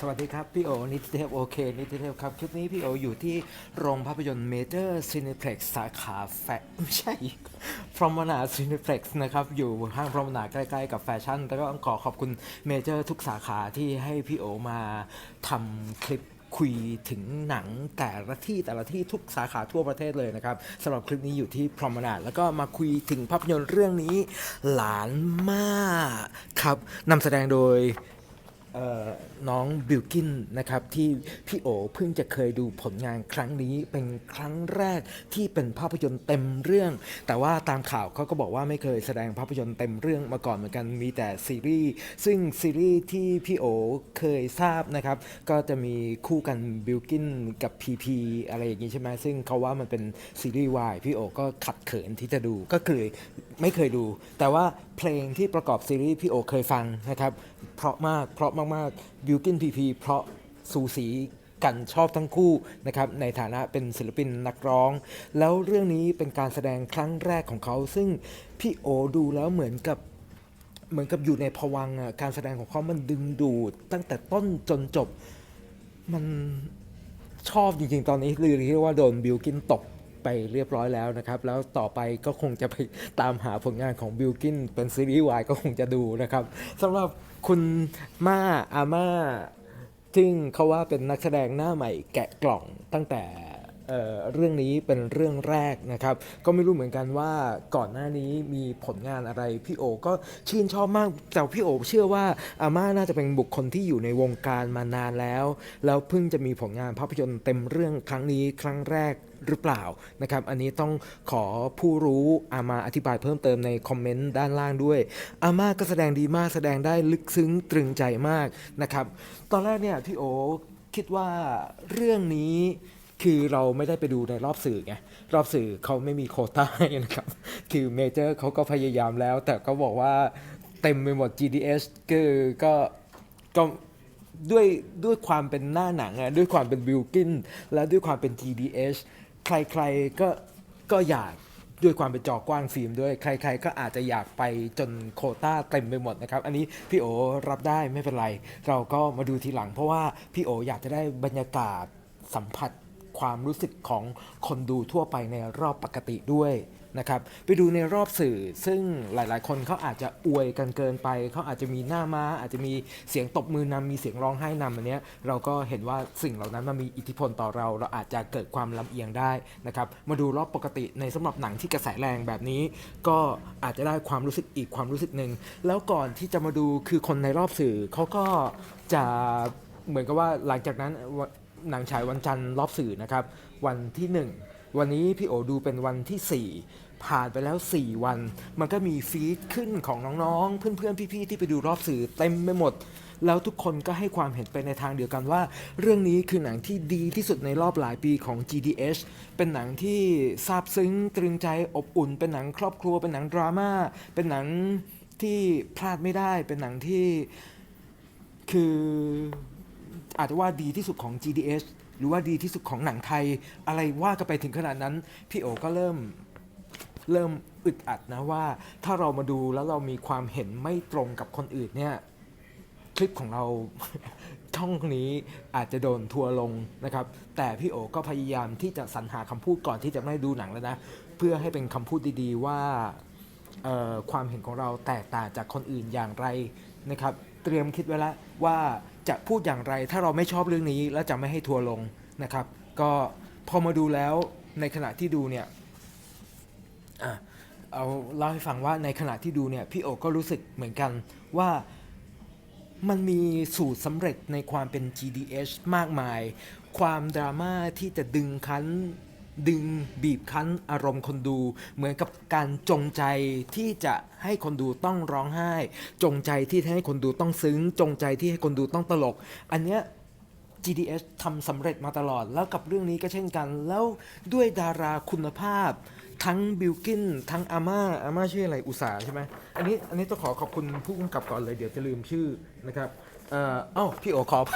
สวัสดีครับพี่โอนิติเทพโอเคนิติเทพครับ คลิปนี้พี่โออยู่ที่โรงภาพยนตร์เมเจอร์ซีนิเพล็กซ์สาขาแฟไม่ใช่พรอมนาซีนิเพล็กซ์นะครับ อยู่ห้างพรอมนาใกล้ๆกับแฟชั่น แล้วก็ขอขอบคุณเมเจอร์ทุกสาขาที่ให้พี่โอมาทำคลิปคุยถึงหนังแต่ละที่แต่ละที่ทุกสาขาทั่วประเทศเลยนะครับสำหรับคลิปนี้อยู่ที่พรอมนาแล้วก็มาคุยถึงภาพยนตร์เรื่องนี้ หลานมากครับนำแสดงโดย น้องบิลกินนะครับที่พี่โอเพิ่งจะเคยดูผลงานครั้งนี้เป็นครั้งแรกที่เป็นภาพยนตร์เต็มเรื่อง แต่ว่าตามข่าวเขาก็บอกว่าไม่เคยแสดงภาพยนตร์เต็มเรื่องมาก่อนเหมือนกันมีแต่ซีรีส์ซึ่งซีรีส์ที่พี่โอเคยทราบนะครับก็จะมีคู่กันบิลกินกับพีพีอะไรอย่างนี้ใช่ไหมซึ่งเขาว่ามันเป็นซีรีส์วายพี่โอก็ขัดเขินที่จะดูก็คือไม่เคยดู แต่ว่าเพลงที่ประกอบซีรีส์พี่โอเคยฟังนะครับ เพราะมากเพราะมากๆบิวกินพีพีเพราะสูสีกันชอบทั้งคู่นะครับในฐานะเป็นศิลปินนักร้อง แล้วเรื่องนี้เป็นการแสดงครั้งแรกของเขา ซึ่งพี่โอดูแล้วเหมือนกับเหมือนกับอยู่ในภวังอะการแสดงของเขามันดึงดูดตั้งแต่ต้นจนจบมันชอบจริงๆ ตอนนี้เรียกว่าโดนบิลกินตก ไปเรียบร้อยแล้วนะครับ แล้วต่อไปก็คงจะไปตามหาผลงานของบิลกินเป็นซีรีส์วายก็คงจะดูนะครับสำหรับคุณม่าอาม่าซึ่งเขาว่าเป็นนักแสดงหน้าใหม่แกะกล่องตั้งแต่เเรื่องนี้เป็นเรื่องแรกนะครับ ก็ไม่รู้เหมือนกันว่าก่อนหน้านี้มีผลงานอะไร พี่โอก็ชื่นชอบมาก แต่พี่โอเชื่อว่าอาม่าน่าจะเป็นบุคคลที่อยู่ในวงการมานานแล้ว แล้วเพิ่งจะมีผลงานภาพยนตร์เต็มเรื่องครั้งนี้ครั้งแรก หรือเปล่านะครับ อันนี้ต้องขอผู้รู้อามาอธิบายเพิ่มเติมในคอมเมนต์ด้านล่างด้วย อามาก็แสดงดีมากแสดงได้ลึกซึ้งตรึงใจมากนะครับ ตอนแรกเนี่ยพี่โอคิดว่าเรื่องนี้คือเราไม่ได้ไปดูในรอบสื่อไง รอบสื่อเขาไม่มีโควต้านะครับ คือเมเจอร์เขาก็พยายามแล้ว แต่ก็บอกว่าเต็มไปหมด GDS คือก็ก็ด้วยด้วยความเป็นหน้าหนังอะด้วยความเป็นบิลกินและด้วยความเป็น TDH ใครๆก็ก็อยากด้วยความเป็นจอกว้างฟิล์มด้วยใคร ๆ ก็อาจจะอยากไปจนโคต้าเต็มไปหมดนะครับ อันนี้พี่โอรับได้ไม่เป็นไร เราก็มาดูทีหลัง เพราะว่าพี่โออยากจะได้บรรยากาศสัมผัสความรู้สึกของคนดูทั่วไปในรอบปกติด้วย นะครับไปดูในรอบสื่อซึ่งหลาย ๆ คนเขาอาจจะอวยกันเกินไป เขาอาจจะมีหน้าม้าอาจจะมีเสียงตบมือนำมีเสียงร้องไห้นำอันเนี้ยเราก็เห็นว่าสิ่งเหล่านั้นมันมีอิทธิพลต่อเรา เราอาจจะเกิดความลำเอียงได้นะครับมาดูรอบปกติในสำหรับหนังที่กระแสแรงแบบนี้ ก็อาจจะได้ความรู้สึกอีกความรู้สึกหนึ่งแล้วก่อนที่จะมาดูคือคนในรอบสื่อเขาก็จะเหมือนกับว่าหลังจากนั้นวันหนังฉายวันจันทร์รอบสื่อนะครับ วันที่หนึ่ง วันนี้พี่โอดูเป็นวันที่ 4 ผ่านไปแล้ว 4 วัน มันก็มีฟีดขึ้นของน้องๆ เพื่อนๆ พี่ๆ ที่ไปดูรอบสื่อเต็มไปหมด แล้วทุกคนก็ให้ความเห็นไปในทางเดียวกันว่า เรื่องนี้คือหนังที่ดีที่สุดในรอบหลายปีของ GDH เป็นหนังที่ซาบซึ้งตรึงใจอบอุ่น เป็นหนังครอบครัว เป็นหนังดราม่า เป็นหนังที่พลาดไม่ได้ เป็นหนังที่คืออาจจะว่าดีที่สุดของ GDS หรือว่าดีที่สุดของหนังไทย อะไรว่ากันไปถึงขนาดนั้น พี่โอก็เริ่มเริ่มอึดอัดนะว่า ถ้าเรามาดูแล้วเรามีความเห็นไม่ตรงกับคนอื่นเนี่ยคลิปของเราช่องนี้อาจจะโดนทัวร์ลงนะครับ แต่พี่โอก็พยายามที่จะสรรหาคำพูดก่อนที่จะไม่ดูหนังแล้วนะ เพื่อให้เป็นคำพูดดีๆว่าความเห็นของเราแตกต่างจากคนอื่นอย่างไรนะครับ เตรียมคิดไว้แล้วว่า จะพูดอย่างไร ถ้าเราไม่ชอบเรื่องนี้ แล้วจะไม่ให้ทัวร์ลงนะครับ ก็พอมาดูแล้วในขณะที่ดูเนี่ยอเอาเล่าให้ฟังว่าในขณะที่ดูเนี่ยพี่โอก็รู้สึกเหมือนกันว่ามันมีสูตรสำเร็จในความเป็น GDH มากมาย ความดราม่าที่จะดึงคั้น ดึงบีบคั้นอารมณ์คนดู เหมือนกับการจงใจที่จะให้คนดูต้องร้องไห้ จงใจที่ให้คนดูต้องซึ้ง จงใจที่ให้คนดูต้องตลก อันเนี้ย GDS ทำสำเร็จมาตลอดแล้วกับเรื่องนี้ก็เช่นกัน แล้วด้วยดาราคุณภาพ ทั้งบิลกินทั้งอาม่าอาม่าชื่ออะไรอุตสาใช่ไหมอันนี้อันนี้ต้องขอขอบคุณผู้กำกับก่อนเลยเดี๋ยวจะลืมชื่อนะครับเอ่ออ้าพี่โอขอไป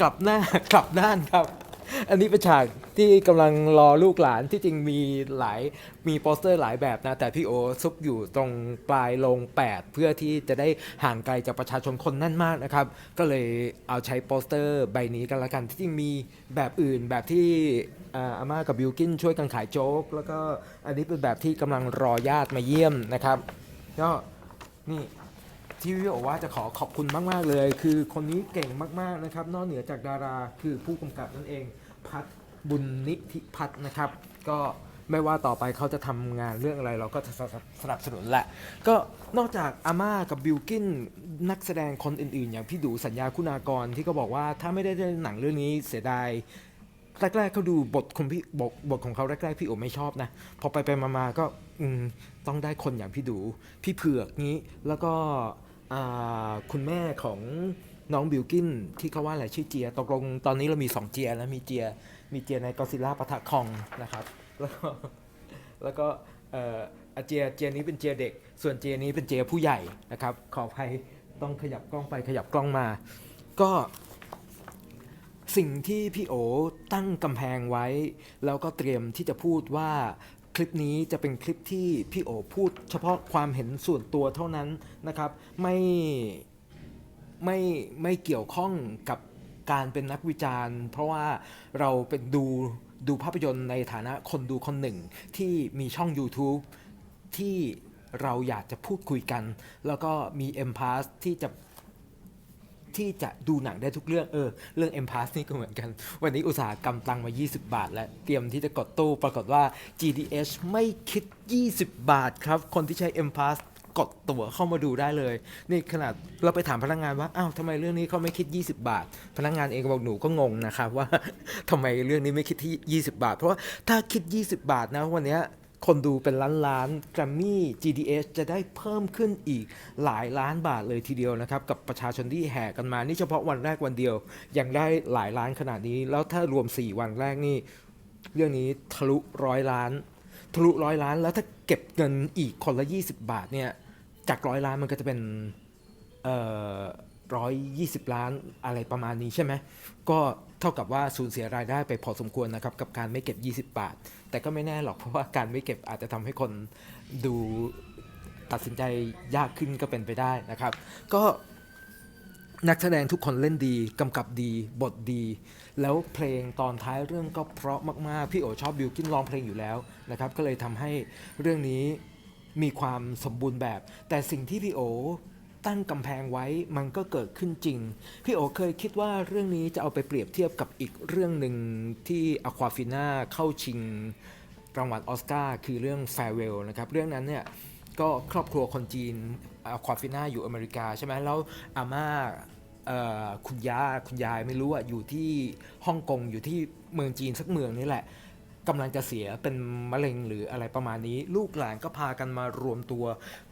กลับหน้ากลับด้านครับ อันนี้เป็นฉากที่กำลังรอลูกหลานที่จริงมีหลายมีโปสเตอร์หลายแบบนะ แต่พี่โอซุกอยู่ตรงปลายโรง8 เพื่อที่จะได้ห่างไกลจากประชาชนคนแน่นมากนะครับ ก็เลยเอาใช้โปสเตอร์ใบนี้กันละกัน ที่จริงมีแบบอื่นแบบที่อ่าอาม่ากับบิวกินช่วยกันขายโจ๊ก แล้วก็อันนี้เป็นแบบที่กำลังรอญาติมาเยี่ยมนะครับก็นี่ ที่พี่บอกว่าจะขอขอบคุณมาก ๆ เลย คือคนนี้เก่งมาก ๆ นะครับ นอกเหนือจากดาราคือผู้กำกับนั่นเอง พัฒน์บุญนิธิพัฒน์นะครับ ก็ไม่ว่าต่อไปเขาจะทำงานเรื่องอะไรเราก็จะสนับสนุนแหละ ก็นอกจากอาม่ากับบิลกินนักแสดงคนอื่น ๆ อย่างพี่ดูสัญญาคุณากรที่ก็บอกว่าถ้าไม่ได้เล่นหนังเรื่องนี้เสียดายแรกๆเขาดูบทของพี่บทบทของเขาแรกๆพี่โอไม่ชอบนะ พอไปไปมาๆก็ต้องได้คนอย่างพี่ดู พี่เผือกนี้แล้วก็ คุณแม่ของน้องบิวกินที่เขาว่าอะไรชื่อเจียตกลงตอนนี้เรามี 2 เจียแล้วมีเจียมีเจียในกอซิล่าปะทะคองนะครับ แล้วก็แล้วก็เอออาเจียเจียนี้เป็นเจียเด็ก ส่วนเจียนี้เป็นเจียผู้ใหญ่นะครับ ขออภัยต้องขยับกล้องไปขยับกล้องมา ก็สิ่งที่พี่โอตั้งกำแพงไว้ แล้วก็เตรียมที่จะพูดว่า คลิปนี้จะเป็นคลิปที่พี่โอพูดเฉพาะความเห็นส่วนตัวเท่านั้นนะครับ ไม่ไม่ไม่เกี่ยวข้องกับการเป็นนักวิจารณ์ เพราะว่าเราเป็นดูดูภาพยนตร์ในฐานะคนดูคนหนึ่งที่มีช่อง YouTube ที่เราอยากจะพูดคุยกัน แล้วก็มี m p a s ที่จะ ที่จะดูหนังได้ทุกเรื่องเออเรื่อง M Pass นี่ก็เหมือนกัน วันนี้อุตสาหกรรมตังค์มา 20 บาท แล้วเตรียมที่จะกดตู้ปรากฏว่า GDH ไม่คิด 20 บาทครับ คนที่ใช้ M Pass กดตั๋วเข้ามาดูได้เลย นี่ขนาดเราไปถามพนักงานว่าอ้าวทำไมเรื่องนี้เขาไม่คิด 20 บาท พนักงานเองก็บอกหนูก็งงนะครับว่าทำไมเรื่องนี้ไม่คิดที่ 20 บาท เพราะว่าถ้าคิด 20 บาทนะวันนี้ คนดูเป็นล้านล้านแกรมมี่ GDS จะได้เพิ่มขึ้นอีกหลายล้านบาทเลยทีเดียวนะครับ กับประชาชนที่แห่กันมา นี่เฉพาะวันแรกวันเดียว ยังได้หลายล้านขนาดนี้ แล้วถ้ารวม 4 วันแรกนี่ เรื่องนี้ทะลุร้อยล้าน ทะลุร้อยล้าน แล้วถ้าเก็บเงินอีกคนละ 20 บาทเนี่ย จากร้อยล้านมันก็จะเป็น เอ่อ ร้อยยี่สิบล้านอะไรประมาณนี้ใช่ไหมก็เท่ากับว่าสูญเสียรายได้ไปพอสมควรนะครับ กับการไม่เก็บ 20 บาท แต่ก็ไม่แน่หรอกเพราะว่าการไม่เก็บอาจจะทำให้คนดูตัดสินใจยากขึ้นก็เป็นไปได้นะครับ ก็นักแสดงทุกคนเล่นดี กำกับดีบทดี แล้วเพลงตอนท้ายเรื่องก็เพราะมากๆ พี่โอชอบบิวกินร้องเพลงอยู่แล้วนะครับ ก็เลยทำให้เรื่องนี้มีความสมบูรณ์แบบ แต่สิ่งที่พี่โอ ตั้งกำแพงไว้มันก็เกิดขึ้นจริง พี่โอเคยคิดว่าเรื่องนี้จะเอาไปเปรียบเทียบกับอีกเรื่องหนึ่งที่อควาฟิน่าเข้าชิงรางวัลออสการ์คือเรื่อง Farewell นะครับ เรื่องนั้นเนี่ยก็ครอบครัวคนจีนอควาฟิน่าอยู่อเมริกาใช่ไหมแล้วอาม่าคุณย่าคุณยายไม่รู้อะอยู่ที่ฮ่องกงอยู่ที่เมืองจีนสักเมืองนี่แหละ กำลังจะเสียเป็นมะเร็งหรืออะไรประมาณนี้ ลูกหลานก็พากันมารวมตัว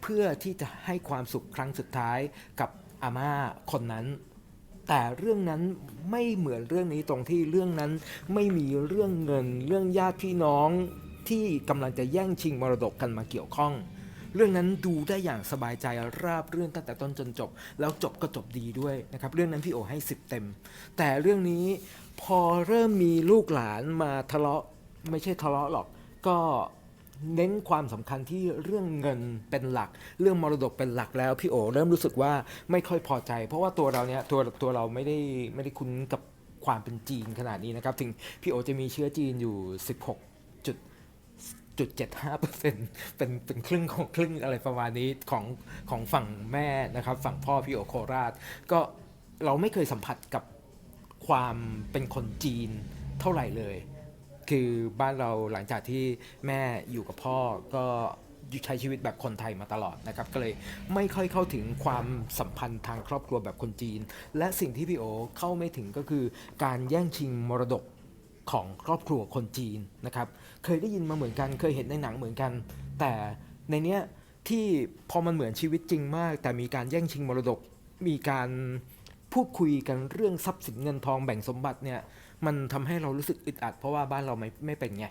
เพื่อที่จะให้ความสุขครั้งสุดท้ายกับอาม่าคนนั้น แต่เรื่องนั้นไม่เหมือนเรื่องนี้ตรงที่เรื่องนั้นไม่มีเรื่องเงิน เรื่องญาติพี่น้องที่กำลังจะแย่งชิงมรดกกันมาเกี่ยวข้อง เรื่องนั้นดูได้อย่างสบายใจราบเรื่องตั้งแต่ต้นจนจบ แล้วจบก็จบดีด้วยนะครับ เรื่องนั้นพี่โอให้10เต็ม แต่เรื่องนี้พอเริ่มมีลูกหลานมาทะเลาะ ไม่ใช่ทะเลาะหรอก ก็เน้นความสำคัญที่เรื่องเงินเป็นหลัก เรื่องมรดกเป็นหลักแล้วพี่โอเริ่มรู้สึกว่าไม่ค่อยพอใจ เพราะว่าตัวเราเนี่ยตัวตัวเราไม่ได้ไม่ได้คุ้นกับความเป็นจีนขนาดนี้นะครับ ถึงพี่โอจะมีเชื้อจีนอยู่ 16จุดจุดเจ็ดห้าเปอร์เซ็นเป็นเป็นครึ่งของครึ่งอะไรประมาณนี้ของของฝั่งแม่นะครับ ฝั่งพ่อพี่โอโคราช ก็เราไม่เคยสัมผัสกับความเป็นคนจีนเท่าไหร่เลย คือบ้านเราหลังจากที่แม่อยู่กับพ่อก็ใช้ชีวิตแบบคนไทยมาตลอดนะครับ ก็เลยไม่ค่อยเข้าถึงความสัมพันธ์ทางครอบครัวแบบคนจีน และสิ่งที่พี่โอเข้าไม่ถึงก็คือการแย่งชิงมรดกของครอบครัวคนจีนนะครับ เคยได้ยินมาเหมือนกัน เคยเห็นในหนังเหมือนกัน แต่ในเนี้ยที่พอมันเหมือนชีวิตจริงมาก แต่มีการแย่งชิงมรดก มีการพูดคุยกันเรื่องทรัพย์สินเงินทองแบ่งสมบัติเนี่ย มันทำให้เรารู้สึกอึดอัด เพราะว่าบ้านเราไม่ไม่เป็นไง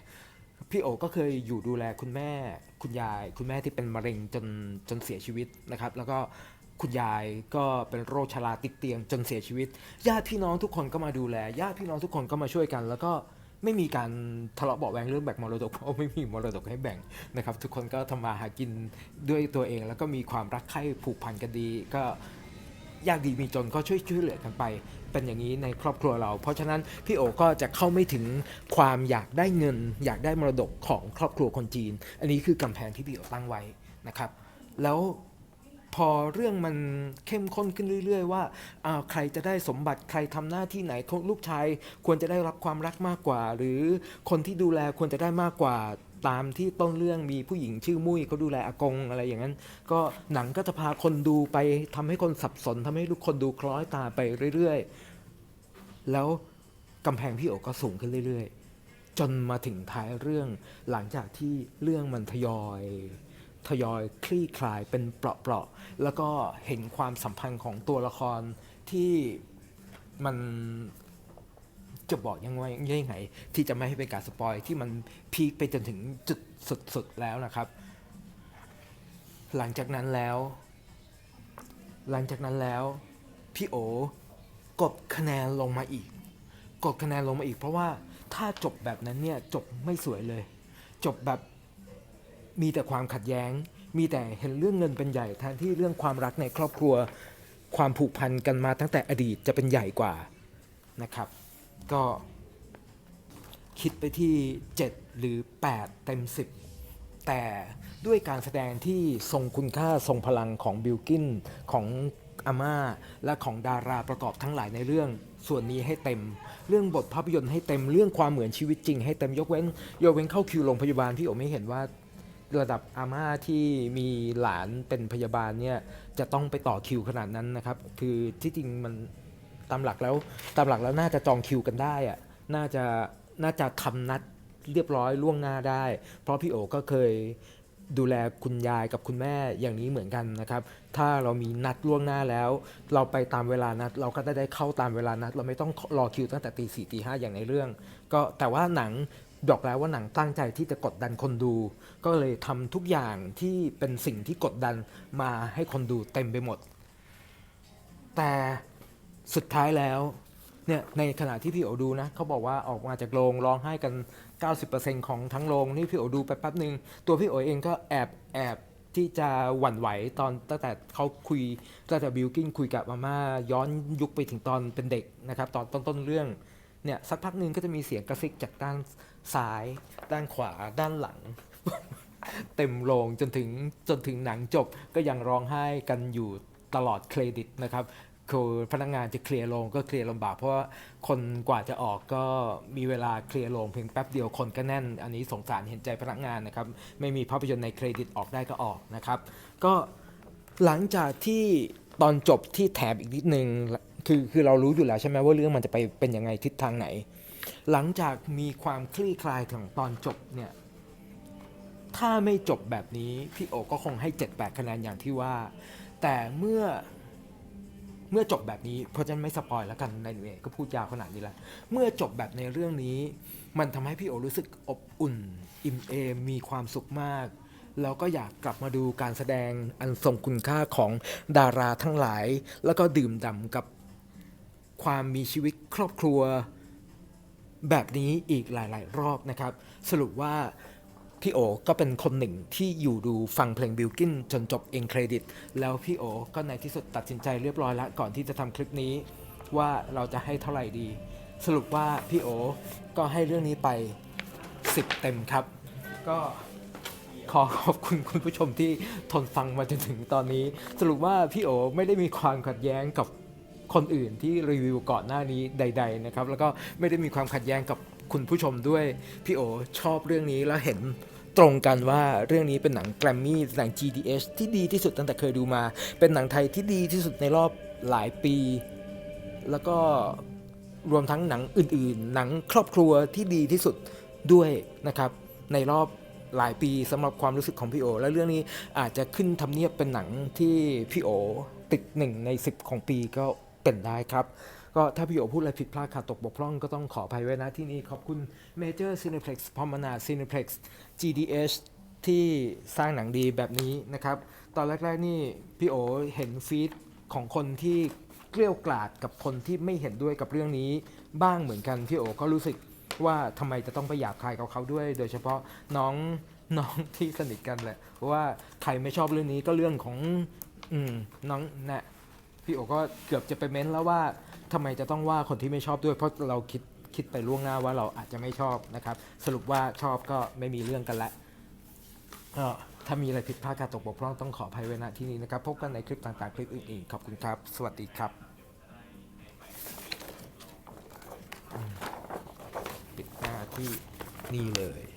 พี่โอก็เคยอยู่ดูแลคุณแม่ คุณยาย คุณแม่ที่เป็นมะเร็งจนจนเสียชีวิตนะครับ แล้วก็คุณยายก็เป็นโรคชราติดเตียงจนเสียชีวิต ญาติพี่น้องทุกคนก็มาดูแล ญาติพี่น้องทุกคนก็มาช่วยกัน แล้วก็ไม่มีการทะเลาะเบาะแวงเรื่องแบ่งมรดกเพราะไม่มีมรดกให้แบ่งนะครับ ทุกคนก็ทำมาหากินด้วยตัวเอง แล้วก็มีความรักใคร่ผูกพันกันดี ก็ยากดีมีจนก็ช่วยช่วยเหลือกันไป เป็นอย่างนี้ในครอบครัวเรา เพราะฉะนั้นพี่โอก็จะเข้าไม่ถึงความอยากได้เงิน อยากได้มรดกของครอบครัวคนจีน อันนี้คือกำแพงที่พี่โอตั้งไว้นะครับ แล้วพอเรื่องมันเข้มข้นขึ้นเรื่อย ๆ ว่าอาใครจะได้สมบัติใครทำหน้าที่ไหนลูกชายควรจะได้รับความรักมากกว่า หรือคนที่ดูแลควรจะได้มากกว่า ตามที่ต้นเรื่องมีผู้หญิงชื่อมุ้ยเขาดูแลอากงอะไรอย่างนั้น ก็หนังก็จะพาคนดูไปทำให้คนสับสนทำให้ทุกคนดูคล้อยตาไปเรื่อยๆ แล้วกำแพงพี่โอก็สูงขึ้นเรื่อยๆ จนมาถึงท้ายเรื่องหลังจากที่เรื่องมันทยอยทยอยคลี่คลายเป็นเปราะๆแล้วก็เห็นความสัมพันธ์ของตัวละครที่มัน จะบอกยังไงยังไง ที่จะไม่ให้เป็นการสปอยที่มันพีคไปจนถึงจุดสุดๆแล้วนะครับ หลังจากนั้นแล้ว หลังจากนั้นแล้ว พี่โอกดคะแนนลงมาอีก กดคะแนนลงมาอีก เพราะว่าถ้าจบแบบนั้นเนี่ยจบไม่สวยเลย จบแบบมีแต่ความขัดแย้ง มีแต่เห็นเรื่องเงินเป็นใหญ่แทนที่เรื่องความรักในครอบครัว ความผูกพันกันมาตั้งแต่อดีตจะเป็นใหญ่กว่านะครับ ก็คิดไปที่ 7 หรือ 8 เต็ม 10 แต่ด้วยการแสดงที่ทรงคุณค่าทรงพลังของบิลกินของอาม่าและของดาราประกอบทั้งหลายในเรื่องส่วนนี้ให้เต็ม เรื่องบทภาพยนตร์ให้เต็มเรื่องความเหมือนชีวิตจริงให้เต็มยกเว้นยกเว้นเข้าคิวโรงพยาบาลพี่โอไม่เห็นว่าระดับอาม่าที่มีหลานเป็นพยาบาลเนี่ยจะต้องไปต่อคิวขนาดนั้นนะครับ คือที่จริงมัน ตามหลักแล้วตามหลักแล้วน่าจะจองคิวกันได้อะน่าจะน่าจะทำนัดเรียบร้อยล่วงหน้าได้ เพราะพี่โอก็เคยดูแลคุณยายกับคุณแม่อย่างนี้เหมือนกันนะครับ ถ้าเรามีนัดล่วงหน้าแล้ว เราไปตามเวลานัด เราก็ได้เข้าตามเวลานัด เราไม่ต้องรอคิวตั้งแต่ตีสี่ตีห้าอย่างในเรื่อง ก็แต่ว่าหนังบอกแล้วว่าหนังตั้งใจที่จะกดดันคนดู ก็เลยทำทุกอย่างที่เป็นสิ่งที่กดดันมาให้คนดูเต็มไปหมด แต่ สุดท้ายแล้วเนี่ยในขณะที่พี่โอดูนะเขาบอกว่าออกมาจากโรงร้องไห้กัน 90%ของทั้งโรงนี่พี่โอดูไปแป๊บหนึ่งตัวพี่โอเองก็แอบแอบที่จะหวั่นไหวตอนตั้งแต่เขาคุยตั้งแต่บิลกิ้นคุยกับมาม่าย้อนยุคไปถึงตอนเป็นเด็กนะครับ ตอนต้นต้นๆเรื่องเนี่ยสักพักหนึ่งก็จะมีเสียงกระซิกจากด้านซ้าย ด้านขวาด้านหลัง เต็มโรงจนถึงจนถึงหนังจบก็ยังร้องไห้กันอยู่ตลอดเครดิตนะครับ คือพนักงานจะเคลียร์โรงก็เคลียร์ลำบากเพราะว่าคนกว่าจะออกก็มีเวลาเคลียร์โรงเพียงแป๊บเดียวคนก็แน่น อันนี้สงสารเห็นใจพนักงานนะครับ ไม่มีภาพยนตร์ในเครดิตออกได้ก็ออกนะครับ ก็หลังจากที่ตอนจบที่แถมอีกนิดนึงคือคือเรารู้อยู่แล้วใช่ไหมว่าเรื่องมันจะไปเป็นยังไงทิศทางไหน หลังจากมีความคลี่คลายของตอนจบเนี่ยถ้าไม่จบแบบนี้พี่โอก็คงให้ 7-8 คะแนนอย่างที่ว่า แต่เมื่อ เมื่อจบแบบนี้เพราะฉะนั้นไม่สปอยแล้วกันในเวก็พูดยาวขนาดนี้ล้วเมื่อจบแบบในเรื่องนี้ มันทำให้พี่โอรู้สึกอบอุ่น อิ่มเอมมีความสุขมาก แล้วก็อยากกลับมาดูการแสดงอันทรงคุณค่าของดาราทั้งหลาย แล้วก็ดื่มด่ำกับความมีชีวิตครอบครัวแบบนี้อีกหลาย ๆ รอบนะครับ สรุปว่า พี่โอก็เป็นคนหนึ่งที่อยู่ดูฟังเพลงบิลกินจนจบเองเครดิต แล้วพี่โอก็ในที่สุดตัดสินใจเรียบร้อยแล้วก่อนที่จะทำคลิปนี้ ว่าเราจะให้เท่าไหร่ดี สรุปว่าพี่โอก็ให้เรื่องนี้ไป 10 เต็มครับ ก็ขอขอบคุณคุณผู้ชมที่ทนฟังมาจนถึงตอนนี้ สรุปว่าพี่โอไม่ได้มีความขัดแย้งกับคนอื่นที่รีวิวก่อนหน้านี้ใด ๆ นะครับ แล้วก็ไม่ได้มีความขัดแย้งกับ คุณผู้ชมด้วย พี่โอชอบเรื่องนี้แล้วเห็นตรงกันว่าเรื่องนี้เป็นหนังแกรมมี่หนัง GDH ที่ดีที่สุดตั้งแต่เคยดูมา เป็นหนังไทยที่ดีที่สุดในรอบหลายปี แล้วก็รวมทั้งหนังอื่น ๆ หนังครอบครัวที่ดีที่สุดด้วยนะครับ ในรอบหลายปีสำหรับความรู้สึกของพี่โอ และเรื่องนี้อาจจะขึ้นทำเนียบเป็นหนังที่พี่โอติดหนึ่งใน 10 ของปีก็เป็นได้ครับ ก็ถ้าพี่โอพูดอะไรผิดพลาดขาดตกบกพร่องก็ต้องขออภัยไว้นะที่นี่ขอบคุณ Major Cineplex พอมนา Cineplex GDH ที่สร้างหนังดีแบบนี้นะครับ ตอนแรก ๆ นี่พี่โอเห็นฟีดของคนที่เกลี้ยวกล่อดกับคนที่ไม่เห็นด้วยกับเรื่องนี้บ้างเหมือนกันพี่โอก็รู้สึกว่าทำไมจะต้องไปหยาบคายกับเขาด้วย โดยเฉพาะน้องน้องที่สนิทกันแหละเพราะว่าใครไม่ชอบเรื่องนี้ก็เรื่องของอืมน้องนะ พี่โอก็เกือบจะไปเม้นแล้วว่าทำไมจะต้องว่าคนที่ไม่ชอบด้วย เพราะเราคิดคิดไปล่วงหน้าว่าเราอาจจะไม่ชอบนะครับ สรุปว่าชอบก็ไม่มีเรื่องกันละก็ถ้ามีอะไรผิดพลาดการตกบกพร่องต้องขออภัยไว้ณที่นี้นะครับ พบกันในคลิปต่างๆ คลิปอื่นๆ ขอบคุณครับ สวัสดีครับ ปิดหน้าที่นี่เลย